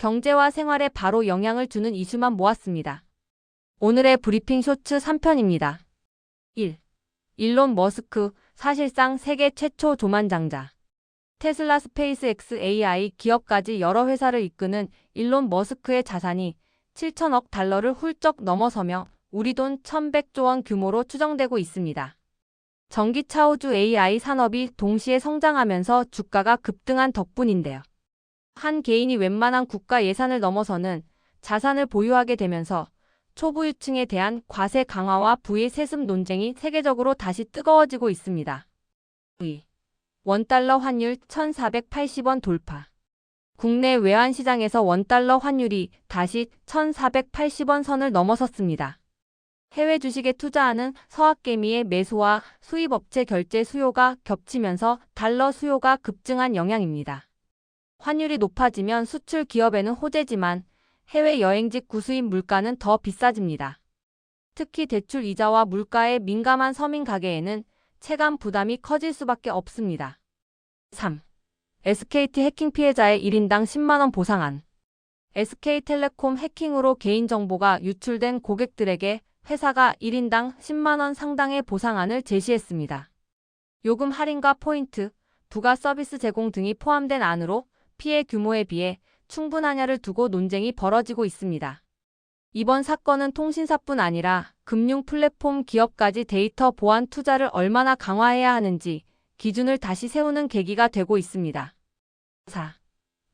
경제와 생활에 바로 영향을 주는 이슈만 모았습니다. 오늘의 브리핑 쇼츠 3편입니다. 1. 일론 머스크, 사실상 세계 최초 조만장자. 테슬라 스페이스X AI 기업까지 여러 회사를 이끄는 일론 머스크의 자산이 7천억 달러를 훌쩍 넘어서며 우리 돈 1100조 원 규모로 추정되고 있습니다. 전기차 우주 AI 산업이 동시에 성장하면서 주가가 급등한 덕분인데요. 한 개인이 웬만한 국가 예산을 넘어서는 자산을 보유하게 되면서 초부유층에 대한 과세 강화와 부의 세습 논쟁이 세계적으로 다시 뜨거워지고 있습니다. 2. 원달러 환율 1480원 돌파. 국내 외환시장에서 원달러 환율이 다시 1480원 선을 넘어섰습니다. 해외 주식에 투자하는 서학개미의 매수와 수입업체 결제 수요가 겹치면서 달러 수요가 급증한 영향입니다. 환율이 높아지면 수출 기업에는 호재지만 해외 여행지 구수인 물가는 더 비싸집니다. 특히 대출 이자와 물가에 민감한 서민 가계에는 체감 부담이 커질 수밖에 없습니다. 3. SKT 해킹 피해자의 1인당 10만원 보상안. SK텔레콤 해킹으로 개인정보가 유출된 고객들에게 회사가 1인당 10만원 상당의 보상안을 제시했습니다. 요금 할인과 포인트, 부가 서비스 제공 등이 포함된 안으로 피해 규모에 비해 충분하냐를 두고 논쟁이 벌어지고 있습니다. 이번 사건은 통신사뿐 아니라 금융 플랫폼 기업까지 데이터 보안 투자를 얼마나 강화해야 하는지 기준을 다시 세우는 계기가 되고 있습니다. 4.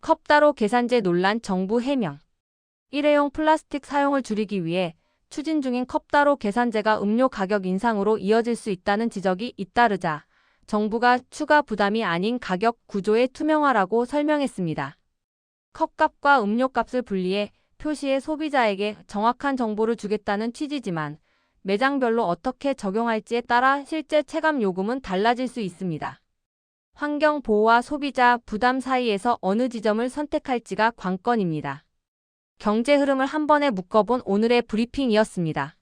컵다로 계산제 논란 정부 해명. 일회용 플라스틱 사용을 줄이기 위해 추진 중인 컵다로 계산제가 음료 가격 인상으로 이어질 수 있다는 지적이 잇따르자 정부가 추가 부담이 아닌 가격 구조의 투명화라고 설명했습니다. 컵값과 음료값을 분리해 표시에 소비자에게 정확한 정보를 주겠다는 취지지만 매장별로 어떻게 적용할지에 따라 실제 체감 요금은 달라질 수 있습니다. 환경 보호와 소비자 부담 사이에서 어느 지점을 선택할지가 관건입니다. 경제 흐름을 한 번에 묶어본 오늘의 브리핑이었습니다.